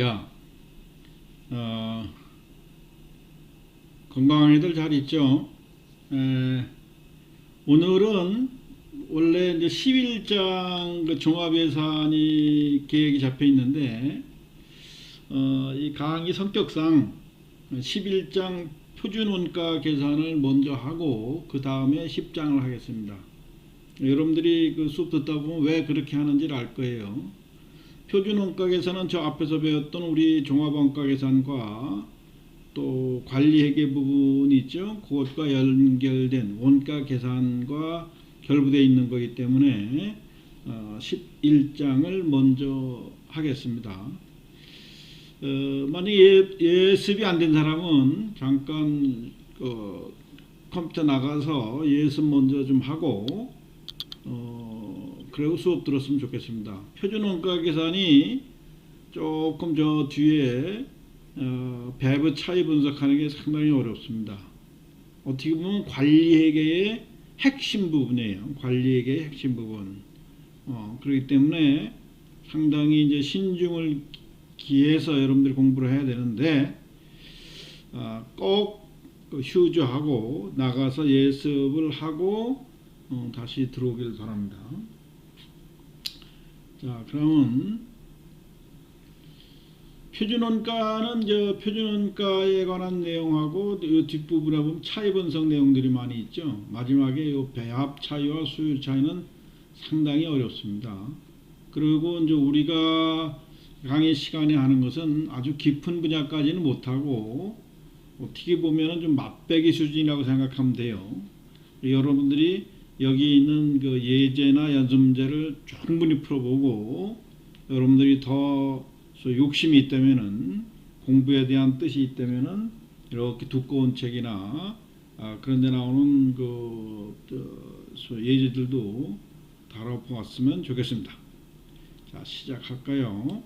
야, 어, 건강한 애들 잘 있죠? 에, 오늘은 원래 이제 11장 그 종합예산이 계획이 잡혀 있는데, 어, 이 강의 성격상 11장 표준 원가 계산을 먼저 하고, 그 다음에 10장을 하겠습니다. 여러분들이 그 수업 듣다 보면 왜 그렇게 하는지를 알 거예요. 표준 원가 계산은 저 앞에서 배웠던 우리 종합 원가 계산과 또 관리 회계 부분이 있죠. 그것과 연결된 원가 계산과 결부되어 있는 거기 때문에 어, 11장을 먼저 하겠습니다. 어, 만약 예, 예습이 안 된 사람은 잠깐 그 컴퓨터 나가서 예습 먼저 좀 하고 어, 그리고 수업 들었으면 좋겠습니다. 표준 원가 계산이 조금 저 뒤에 어, 배부 차이 분석하는 게 상당히 어렵습니다. 어떻게 보면 관리회계의 핵심 부분이에요. 관리회계의 핵심 부분. 어, 그렇기 때문에 상당히 이제 신중을 기해서 여러분들이 공부를 해야 되는데 아, 꼭그 휴조하고 나가서 예습을 하고 어, 다시 들어오길 바랍니다. 자, 그러면 표준원가는 저 표준원가에 관한 내용하고 이 뒷부분에 보면 차이 분석 내용들이 많이 있죠. 마지막에 이 배합 차이와 수율 차이는 상당히 어렵습니다. 그리고 이제 우리가 강의 시간에 하는 것은 아주 깊은 분야까지는 못하고 어떻게 보면은 좀 맛배기 수준이라고 생각하면 돼요. 여러분들이 여기 있는 그 예제나 연습 문제를 충분히 풀어보고 여러분들이 더 욕심이 있다면은 공부에 대한 뜻이 있다면은 이렇게 두꺼운 책이나 아, 그런 데 나오는 그 저, 예제들도 다뤄보았으면 좋겠습니다. 자, 시작할까요?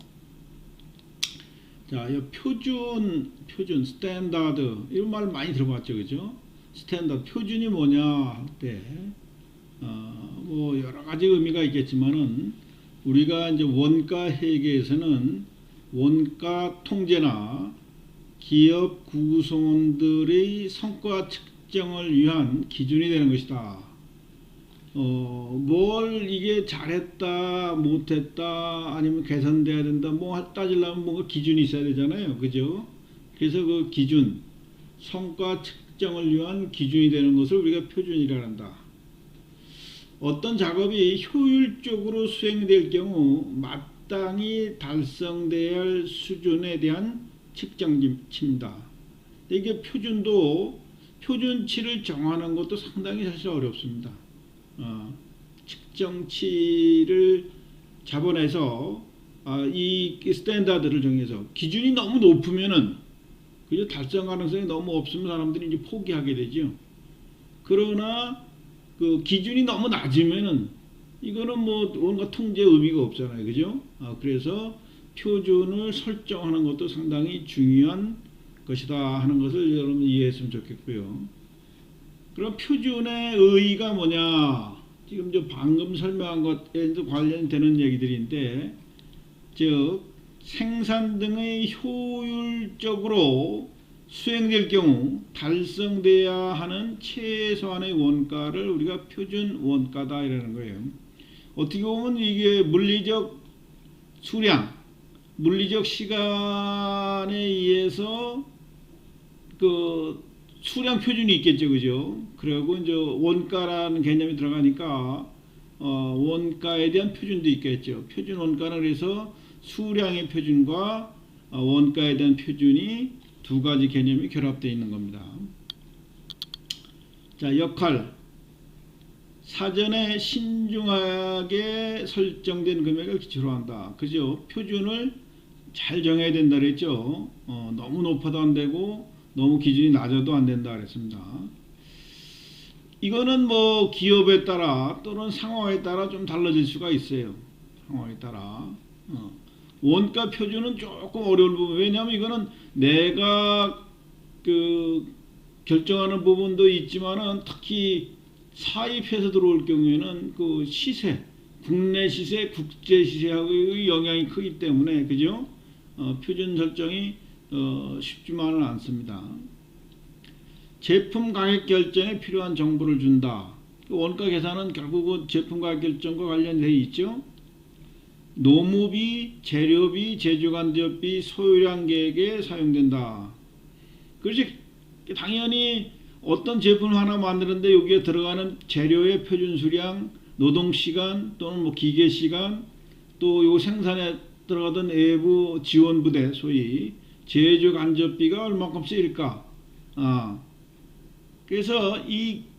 자, 이 표준, 표준, 스탠다드 이런 말 많이 들어봤죠, 그죠? 스탠다드 표준이 뭐냐 할 때, 어, 뭐 여러 가지 의미가 있겠지만은 우리가 이제 원가 회계에서는 원가 통제나 기업 구성원들의 성과 측정을 위한 기준이 되는 것이다. 어, 뭘 이게 잘했다, 못했다, 아니면 개선돼야 된다, 뭐 따지려면 뭔가 기준이 있어야 되잖아요. 그죠? 그래서 그 기준, 성과 측정을 위한 기준이 되는 것을 우리가 표준이라 한다. 어떤 작업이 효율적으로 수행될 경우 마땅히 달성돼야 할 수준에 대한 측정치입니다. 이게 표준도 표준치를 정하는 것도 상당히 사실 어렵습니다. 어, 측정치를 잡아내서 어, 이 스탠다드를 정해서 기준이 너무 높으면은 그저 달성 가능성이 너무 없으면 사람들이 이제 포기하게 되죠. 그러나 그 기준이 너무 낮으면은 이거는 뭐 뭔가 통제 의미가 없잖아요. 그죠? 어, 그래서 표준을 설정하는 것도 상당히 중요한 것이다 하는 것을 여러분 이해했으면 좋겠고요. 그럼 표준의 의의가 뭐냐? 지금 저 방금 설명한 것에도 관련되는 얘기들인데, 즉 생산 등의 효율적으로 수행될 경우 달성돼야 하는 최소한의 원가를 우리가 표준 원가다 이라는 거예요. 어떻게 보면 이게 물리적 수량, 물리적 시간에 의해서 그 수량 표준이 있겠죠, 그죠? 그리고 이제 원가라는 개념이 들어가니까 어, 원가에 대한 표준도 있겠죠. 표준 원가는 그래서 수량의 표준과 어, 원가에 대한 표준이 두 가지 개념이 결합되어 있는 겁니다. 자, 역할. 사전에 신중하게 설정된 금액을 기초로 한다. 그죠? 표준을 잘 정해야 된다 그랬죠. 어, 너무 높아도 안 되고 너무 기준이 낮아도 안 된다 그랬습니다. 이거는 뭐 기업에 따라 또는 상황에 따라 좀 달라질 수가 있어요. 상황에 따라. 어. 원가 표준은 조금 어려울 부분. 왜냐하면 이거는 내가 그 결정하는 부분도 있지만은 특히 사입해서 들어올 경우에는 그 시세, 국내 시세, 국제 시세하고 영향이 크기 때문에 그죠? 어, 표준 설정이 어, 쉽지만은 않습니다. 제품 가격 결정에 필요한 정보를 준다. 그 원가 계산은 결국은 제품 가격 결정과 관련되어 있죠. 노무비, 재료비, 제조간접비, 소요량 계획에 사용된다. 그렇지 당연히 어떤 제품 하나 만드는데 여기에 들어가는 재료의 표준 수량, 노동 시간 또는 뭐 기계 시간 또 요 생산에 들어가던 외부 지원 부대 소위 제조 간접비가 얼마큼 쓰일까? 아 그래서 이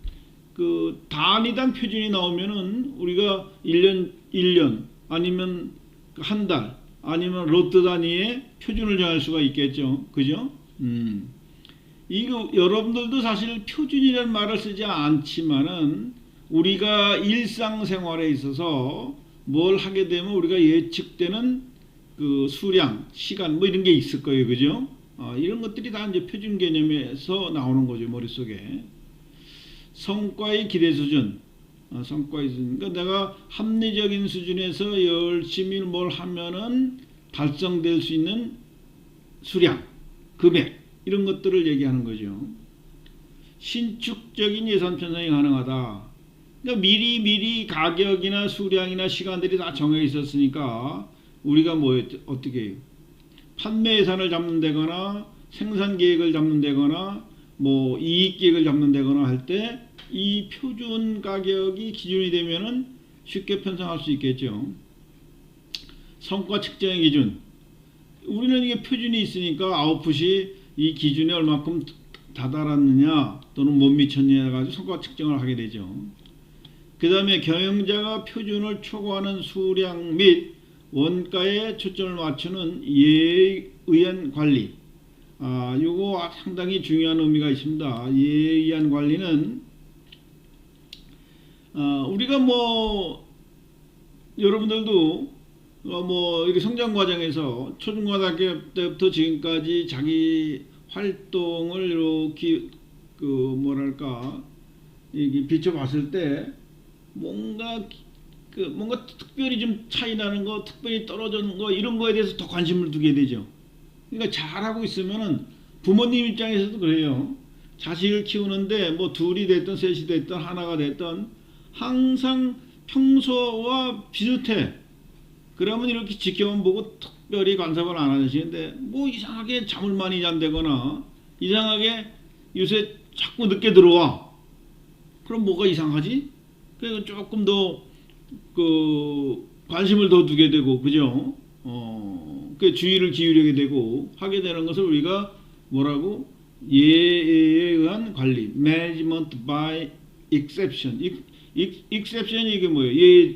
그 단위당 표준이 나오면은 우리가 1년 1년 아니면 한 달 아니면 로트 단위의 표준을 정할 수가 있겠죠. 그죠? 음. 이거 여러분들도 사실 표준이라는 말을 쓰지 않지만은 우리가 일상생활에 있어서 뭘 하게 되면 우리가 예측되는 그 수량, 시간 뭐 이런 게 있을 거예요. 그죠? 어, 이런 것들이 다 이제 표준 개념에서 나오는 거죠. 머릿속에. 성과의 기대 수준. 어, 성과의 수준. 그러니까 내가 합리적인 수준에서 열심히 뭘 하면은 달성될 수 있는 수량, 금액 이런 것들을 얘기하는 거죠. 신축적인 예산 편성이 가능하다. 그러니까 미리 미리 가격이나 수량이나 시간들이 다 정해 있었으니까 우리가 뭐 어떻게 해요? 판매 예산을 잡는다거나 생산 계획을 잡는다거나 뭐 이익 계획을 잡는다거나 할때 이 표준 가격이 기준이 되면은 쉽게 편성할 수 있겠죠. 성과 측정의 기준. 우리는 이게 표준이 있으니까 아웃풋이 이 기준에 얼마큼 다다랐느냐 또는 못 미쳤느냐 가지고 성과 측정을 하게 되죠. 그 다음에 경영자가 표준을 초과하는 수량 및 원가에 초점을 맞추는 예에 의한 관리. 아, 요거 상당히 중요한 의미가 있습니다. 예에 의한 관리는 어, 우리가 뭐 여러분들도 어, 뭐 이렇게 성장 과정에서 초중고등학교 때부터 지금까지 자기 활동을 이렇게 그 뭐랄까 이게 비춰봤을 때 뭔가 그 뭔가 특별히 좀 차이 나는 거, 특별히 떨어지는 거 이런 거에 대해서 더 관심을 두게 되죠. 그러니까 잘하고 있으면은 부모님 입장에서도 그래요. 자식을 키우는데 뭐 둘이 됐든 셋이 됐든 하나가 됐든 항상 평소와 비슷해. 그러면 이렇게 지켜만 보고 특별히 간섭을 안 하시는데 뭐 이상하게 잠을 많이 잔다거나 이상하게 요새 자꾸 늦게 들어와. 그럼 뭐가 이상하지? 그래서 조금 더 그 관심을 더 두게 되고 그죠? 어, 그 주의를 기울이게 되고 하게 되는 것을 우리가 뭐라고 예에 의한 관리, management by exception. Exception이 이게 뭐예요? 예,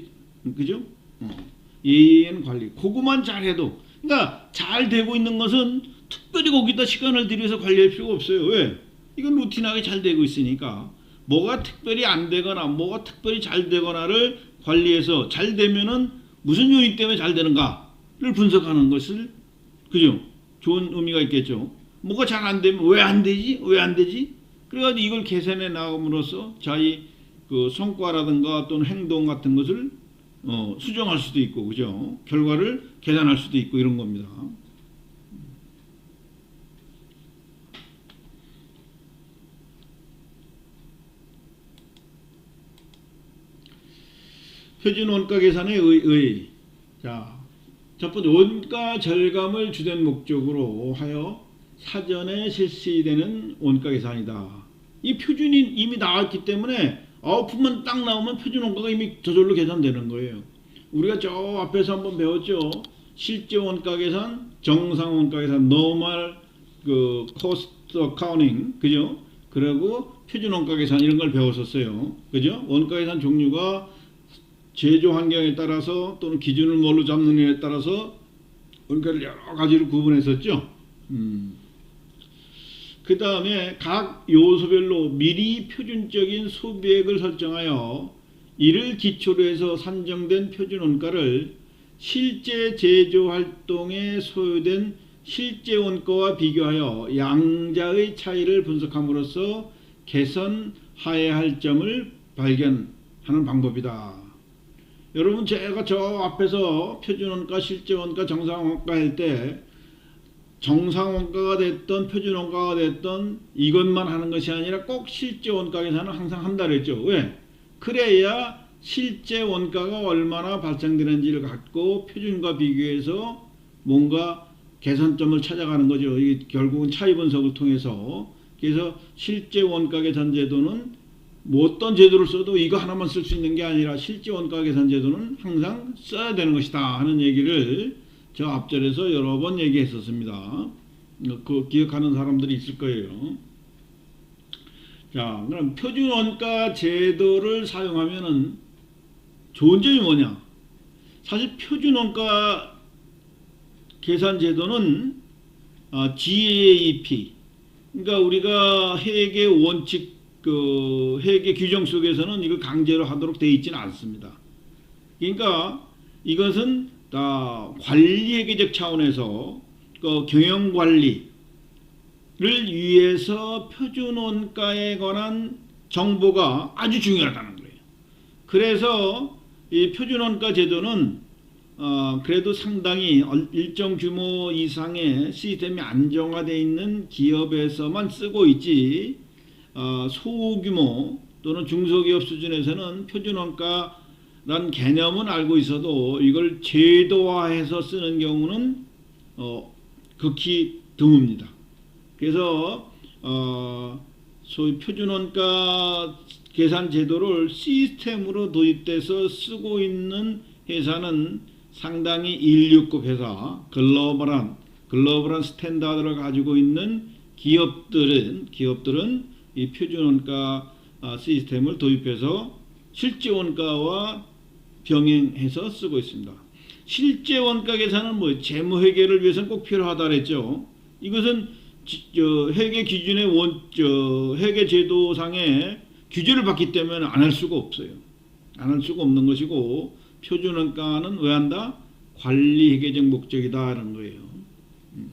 그죠? 어. 예의엔 관리. 그거만 잘해도. 그러니까 잘 되고 있는 것은 특별히 거기다 시간을 들여서 관리할 필요가 없어요. 왜? 이건 루틴하게 잘 되고 있으니까. 뭐가 특별히 안 되거나 뭐가 특별히 잘 되거나를 관리해서 잘 되면은 무슨 요인 때문에 잘 되는가를 분석하는 것을 그죠? 좋은 의미가 있겠죠. 뭐가 잘 안 되면 왜 안 되지? 왜 안 되지? 그래가지고 이걸 개선해 나감으로써 자기 그 성과라든가 또는 행동 같은 것을 어, 수정할 수도 있고 그죠? 결과를 계산할 수도 있고 이런 겁니다. 표준 원가 계산의 의, 의. 자, 첫 번째 원가 절감을 주된 목적으로 하여 사전에 실시되는 원가 계산이다. 이 표준이 이미 나왔기 때문에 아웃풋만 딱 나오면 표준 원가가 이미 저절로 계산되는 거예요. 우리가 저 앞에서 한번 배웠죠. 실제 원가 계산, 정상 원가 계산, normal 그 cost accounting, 그죠? 그리고 표준 원가 계산 이런 걸 배웠었어요. 그죠? 원가 계산 종류가 제조 환경에 따라서 또는 기준을 뭘로 잡느냐에 따라서 원가를 여러 가지로 구분했었죠. 음. 그 다음에 각 요소별로 미리 표준적인 소비액을 설정하여 이를 기초로 해서 산정된 표준 원가를 실제 제조 활동에 소요된 실제 원가와 비교하여 양자의 차이를 분석함으로써 개선하여야 할 점을 발견하는 방법이다. 여러분 제가 저 앞에서 표준 원가, 실제 원가, 정상 원가 할 때 정상 원가가 됐던 표준 원가가 됐던 이것만 하는 것이 아니라 꼭 실제 원가 계산을 항상 한다 그랬죠. 왜? 그래야 실제 원가가 얼마나 발생되는지를 갖고 표준과 비교해서 뭔가 개선점을 찾아가는 거죠. 이게 결국은 차이 분석을 통해서 그래서 실제 원가 계산 제도는 뭐 어떤 제도를 써도 이거 하나만 쓸 수 있는 게 아니라 실제 원가 계산 제도는 항상 써야 되는 것이다 하는 얘기를 저 앞절에서 여러 번 얘기했었습니다. 그 기억하는 사람들이 있을 거예요. 자, 그럼 표준 원가 제도를 사용하면은 좋은 점이 뭐냐? 사실 표준 원가 계산 제도는 아, GAAP 그러니까 우리가 회계 원칙 그 회계 규정 속에서는 이거 강제로 하도록 되어 있지는 않습니다. 그러니까 이것은 다 관리 회계적 차원에서 그 경영 관리를 위해서 표준 원가에 관한 정보가 아주 중요하다는 거예요. 그래서 이 표준 원가 제도는 어, 그래도 상당히 얼- 일정 규모 이상의 시스템이 안정화되어 있는 기업에서만 쓰고 있지 어, 소규모 또는 중소기업 수준에서는 표준원가 란 개념은 알고 있어도 이걸 제도화해서 쓰는 경우는 어, 극히 드뭅니다. 그래서 어, 소위 표준원가 계산 제도를 시스템으로 도입돼서 쓰고 있는 회사는 상당히 1류급 회사, 글로벌한 글로벌한 스탠다드를 가지고 있는 기업들은 기업들은 이 표준 원가 아, 시스템을 도입해서 실제 원가와 병행해서 쓰고 있습니다. 실제 원가 계산은 뭐 재무 회계를 위해서는 꼭 필요하다 그랬죠. 이것은 지- 저 회계 기준의 원, 저 회계 제도상의 규제를 받기 때문에 안 할 수가 없어요. 안 할 수가 없는 것이고 표준 원가는 왜 한다? 관리 회계적 목적이다 라는 거예요. 음.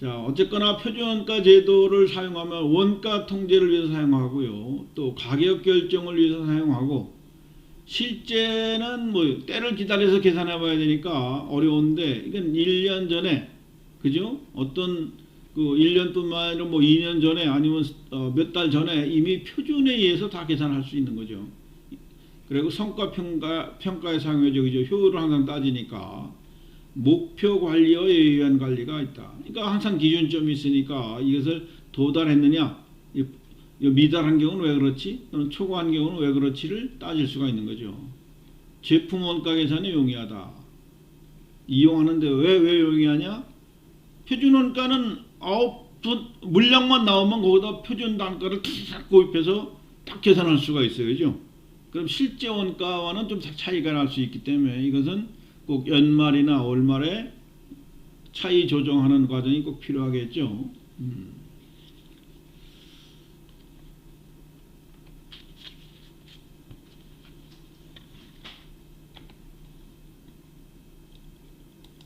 자, 어쨌거나 표준원가 제도를 사용하면 원가 통제를 위해서 사용하고요. 또 가격 결정을 위해서 사용하고 실제는 뭐 때를 기다려서 계산해 봐야 되니까 어려운데 이건 1년 전에 그죠? 어떤 그 1년뿐만 아니라 뭐 2년 전에 아니면 어, 몇 달 전에 이미 표준에 의해서 다 계산할 수 있는 거죠. 그리고 성과 평가 평가에 상호적이죠. 효율을 항상 따지니까 목표 관리와 예의한 관리가 있다. 그러니까 항상 기준점이 있으니까 이것을 도달했느냐, 미달한 경우는 왜 그렇지, 또는 초과한 경우는 왜 그렇지를 따질 수가 있는 거죠. 제품 원가 계산이 용이하다. 이용하는데 왜 왜 용이하냐? 표준 원가는 분 물량만 나오면 거기다 표준 단가를 탁 고입해서 딱 계산할 수가 있어요, 그죠? 그럼 실제 원가와는 좀 차이가 날 수 있기 때문에 이것은 꼭 연말이나 월말에 차이 조정하는 과정이 꼭 필요하겠죠. 음.